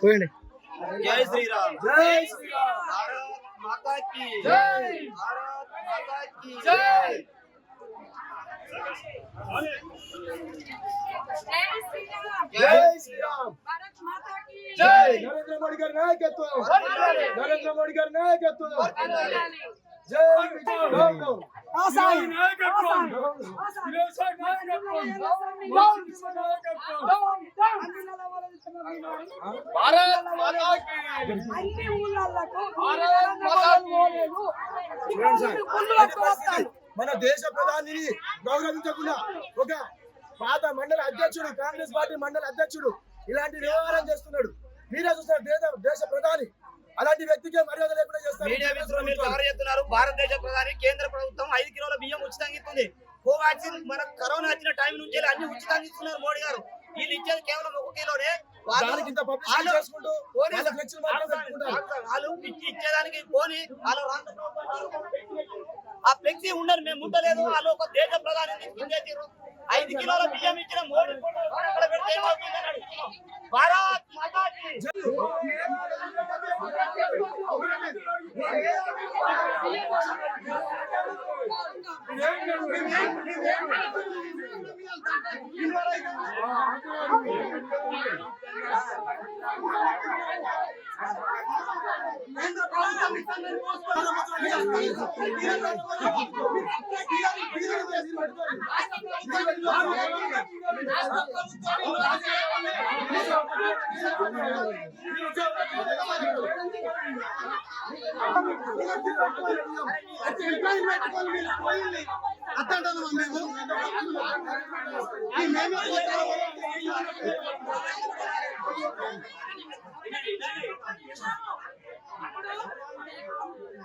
పోయండి జై శ్రీరామ్ జై శ్రీరామ్ భారత్ మాతా కీ జై భారత్ మాతా కీ జై జై శ్రీరామ్ జై శ్రీరామ్ భారత్ మాతా కీ జై నరేంద్ర మోడీ గారి నాయకత్వం నరేంద్ర మోడీ గారి భారత్ అన్ని ఊళ్ళకు భారత్ మన దేశ ప్రధానిని గౌరవించకుండా ఒక పాత మండల అధ్యక్షుడు కాంగ్రెస్ పార్టీ మండల అధ్యక్షుడు ఇలాంటి వ్యవహారం చేస్తున్నాడు. మీరే చూస్తారు దేశ దేశ ప్రధాని అలాంటి వ్యక్తికే మర్యాద లేకుండా చేస్తారు. భారతదేశ ప్రధాని కేంద్ర ప్రభుత్వం ఐదు కిలోల బియ్యం ఉచితంగా ఇస్తుంది. కోవాక్సిన్ మన కరోనా వచ్చిన టైం నుంచి అన్ని ఉచితంగా ఇస్తున్నారు మోడీ గారు. వీళ్ళు ఇచ్చేది కేవలం ఒక కిలోనే. వాళ్ళు- ఇచ్చేదానికి పోని వాళ్ళ రాష్ట్ర ప్రభుత్వం ఆ ఫ్లెక్సీ ఉండరు మేము ఉండలేదు. వాళ్ళు ఒక దేశ ప్రధాని ఐదు కిలోల బియ్యం ఇచ్చిన మోడీ పెడితే. భారత్ కీ కాంగ్రెస్ ఉన్నాయి,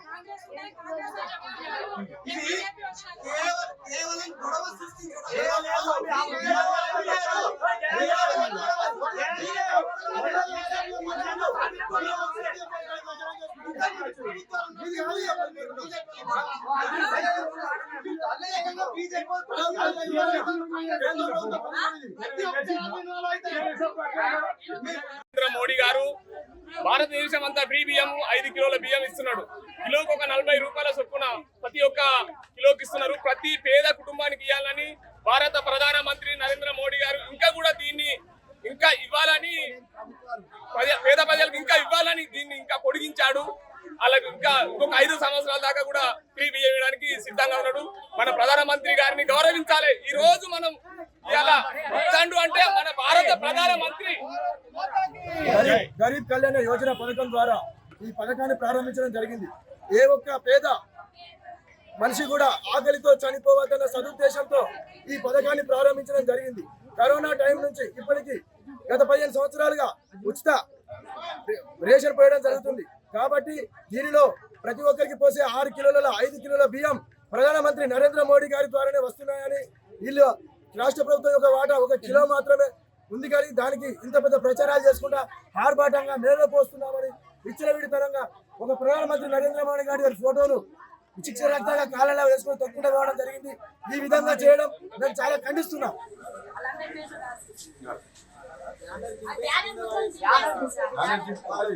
కాంగ్రెస్ వచ్చే కేవలం గొడవ సృష్టించడం నరేంద్ర మోడీ గారు భారతదేశం అంతా ఫ్రీ బియ్యం ఐదు కిలోల బియ్యం ఇస్తున్నాడు. కిలోకి ఒక నలభై రూపాయల చొప్పున ప్రతి ఒక్క కిలోకి ఇస్తున్నారు. ప్రతి పేద కుటుంబం మన ప్రధానమంత్రి గారిని గౌరవించాలి. ఈ రోజు మనం ఇలా అంటే మన భారత ప్రధానమంత్రి గరీబ్- కళ్యాణ యోజన పథకం ద్వారా ఈ పథకాన్ని ప్రారంభించడం జరిగింది. ఏ ఒక్క పేద మనిషి కూడా ఆకలితో చనిపోవద్దన్న సదుద్దేశంతో ఈ పథకాన్ని ప్రారంభించడం జరిగింది. కరోనా టైం నుంచి ఇప్పటికి గత పదిహేను సంవత్సరాలుగా ఉచిత రేషన్ పోయడం జరుగుతుంది. కాబట్టి దీనిలో ప్రతి ఒక్కరికి పోసే ఆరు కిలోల ఐదు కిలోల బియ్యం ప్రధానమంత్రి నరేంద్ర మోడీ గారి ద్వారానే వస్తున్నాయని వీళ్ళు రాష్ట్ర ప్రభుత్వం యొక్క వాటా ఒక కిలో మాత్రమే ఉంది కానీ దానికి ఇంత పెద్ద ప్రచారాలు చేసుకుంటా ఆర్భాటంగా మేమే పోస్తున్నామని ఇచ్చిన పరంగా ఒక ప్రధానమంత్రి నరేంద్ర మోడీ గారి ఫోటోను శిక్ష రక్తంగా కాలంలో వేసుకొని తొక్కుండా పోవడం జరిగింది. ఈ విధంగా చేయడం నేను చాలా ఖండిస్తున్నాం. అది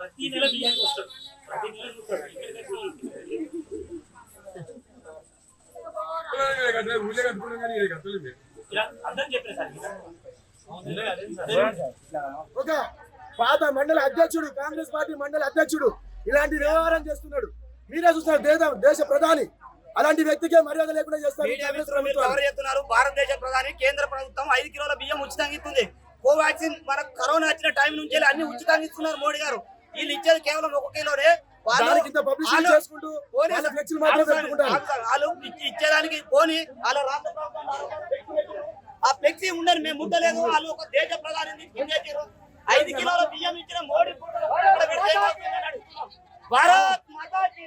ప్రతి నెల బియ్యానికి వస్తాడు ప్రతి నెల ఒక పాత మండలి అధ్యక్షుడు కాంగ్రెస్ పార్టీ మండల అధ్యక్షుడు ఇలాంటి వ్యవహారం చేస్తున్నాడు. మీరే చూస్తున్నారు దేశ ప్రధాని. అలాంటి వ్యక్తికే మర్యాద లేకుండా చేస్తారు భారతదేశ ప్రధాని కేంద్ర ప్రభుత్వం ఐదు కిలోల బియ్యం ఉచితంగా ఇస్తుంది. కోవాక్సిన్ మనకు కరోనా వచ్చిన టైం నుంచి అన్ని ఉచితంగా ఇస్తున్నారు మోడీ గారు. వీళ్ళు ఇచ్చేది కేవలం ఒక కిలోనే. వాళ్ళు ఇచ్చేదానికి పోనీ వాళ్ళ రాష్ట్ర ఆ ఫ్లెక్సీ ఉండని మేము ముద్దలేదు వాళ్ళు ఒక దేశ ప్రధాని ఐదు కిలోల బియ్యం ఇచ్చిన మోడీ భారత్ మాతాజీ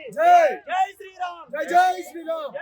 జై శ్రీరామ్.